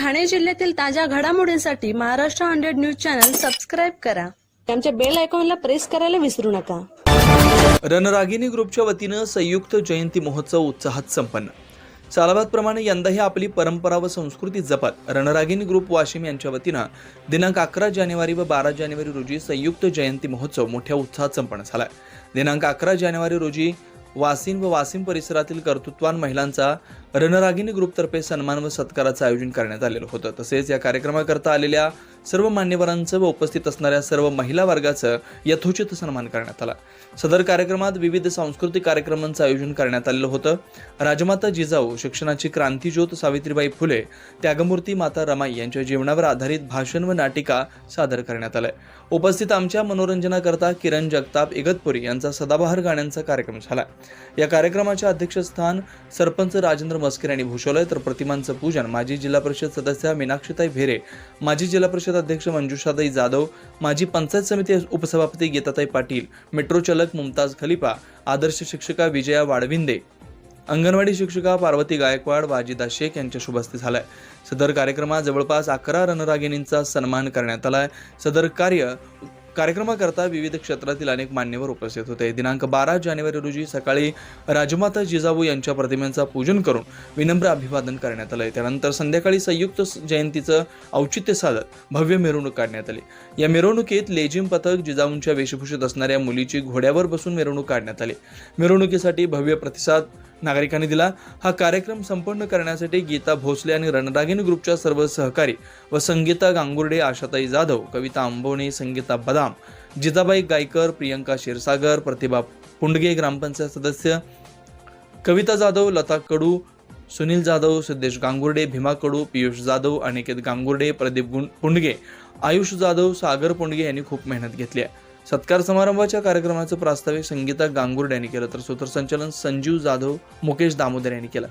ठाणे जिल्ह्यातील ताज्या घडामोडींसाठी Maharashtra hundred news channel subscribe करा. आमच्या बेल आयकॉनला प्रेस करायला विसरू नका. रणरागिनी ग्रुपच्या वतीनं संयुक्त जयंती महोत्सव उत्साहात संपन्न. सालाबादप्रमाणे यंदाही आपली परंपरा व संस्कृती जपत रणरागिनी ग्रुप वाशिम यांच्या वतीनं दिनांक अकरा जानेवारी व बारा जानेवारी रोजी संयुक्त जयंती महोत्सव मोठ्या उत्साहात संपन्न झाला दिनांक अकरा जानेवारी रोजी वासिन व वासिम परिसरातील कर्तृत्वान महिलांचा रणरागिनी ग्रुपतर्फे सन्मान व सत्काराचं आयोजन करण्यात आलेलं होतं. तसेच या कार्यक्रमाकरता आलेल्या सर्व मान्यवरांचं व उपस्थित असणाऱ्या सर्व महिला वर्गाचं यथोचित सन्मान करण्यात आला. सदर कार्यक्रमात विविध सांस्कृतिक कार्यक्रमांचं आयोजन करण्यात आलेलं होतं. राजमाता जिजाऊ शिक्षणाची क्रांतीज्योत सावित्रीबाई फुले त्यागमूर्ती माता रमाई यांच्या जीवनावर आधारित भाषण व नाटिका सादर करण्यात आलं उपस्थित आमच्या मनोरंजनाकरता किरण जगताप इगतपुरी यांचा सदाबहार गाण्यांचा कार्यक्रम झाला. या कार्यक्रमाच्या अध्यक्षस्थान सरपंच राजेंद्र मस्कर यांनी भूषवलंय तर प्रतिमांचं पूजन. माजी जिल्हा परिषद सदस्य मीनाक्षीताई भेरे माजी जिल्हा परिषद अध्यक्ष मंजुषाताई जाधव माजी पंचायत समिती उपसभापती गीताताई पाटील मेट्रो चालक मुमताज खलिफा आदर्श शिक्षिका विजया वाडविंदे अंगणवाडी शिक्षिका पार्वती गायकवाड वाजिदा शेख यांच्या शुभ हस्ते झालाय. सदर कार्यक्रमात जवळपास अकरा रणरागिणींचा सन्मान करण्यात आलाय. सदर कार्य कार्यक्रमाकरता विविध क्षेत्रातील अनेक मान्यवर उपस्थित होते. दिनांक बारा जानेवारी रोजी सकाळी राजमाता जिजाऊ यांच्या प्रतिमेचा पूजन करून विनम्र अभिवादन करण्यात आलं त्यानंतर संध्याकाळी संयुक्त जयंतीचं औचित्य साधत भव्य मिरवणूक काढण्यात आली. या मिरवणुकीत लेझिम पथक जिजाऊंच्या वेशभूषेत असणाऱ्या मुलीची घोड्यावर बसून मिरवणूक काढण्यात आली. मिरवणुकीसाठी भव्य प्रतिसाद नागरिकांनी दिला. हा कार्यक्रम संपन्न करण्यासाठी गीता भोसले आणि रणरागिनी ग्रुपच्या सर्व सहकारी व संगीता गांगुर्डे आशाताई जाधव कविता आंबोणे संगीता बदाम जिजाबाई गायकर प्रियंका क्षीरसागर प्रतिभा पुंडगे ग्रामपंचायत सदस्य कविता जाधव लता कडू सुनील जाधव सिद्धेश गांगुर्डे भीमा कडू पियुष जाधव अनिकेत गांगुर्डे प्रदीप गुंड पुंडगे आयुष जाधव सागर पुंडगे यांनी खूप मेहनत घेतली आहे. सत्कार समारंभाच्या कार्यक्रमाचं प्रास्ताविक संगीता गांगुर्ड यांनी केलं तर सूत्रसंचालन संजीव जाधव मुकेश दामोदर यांनी केलं.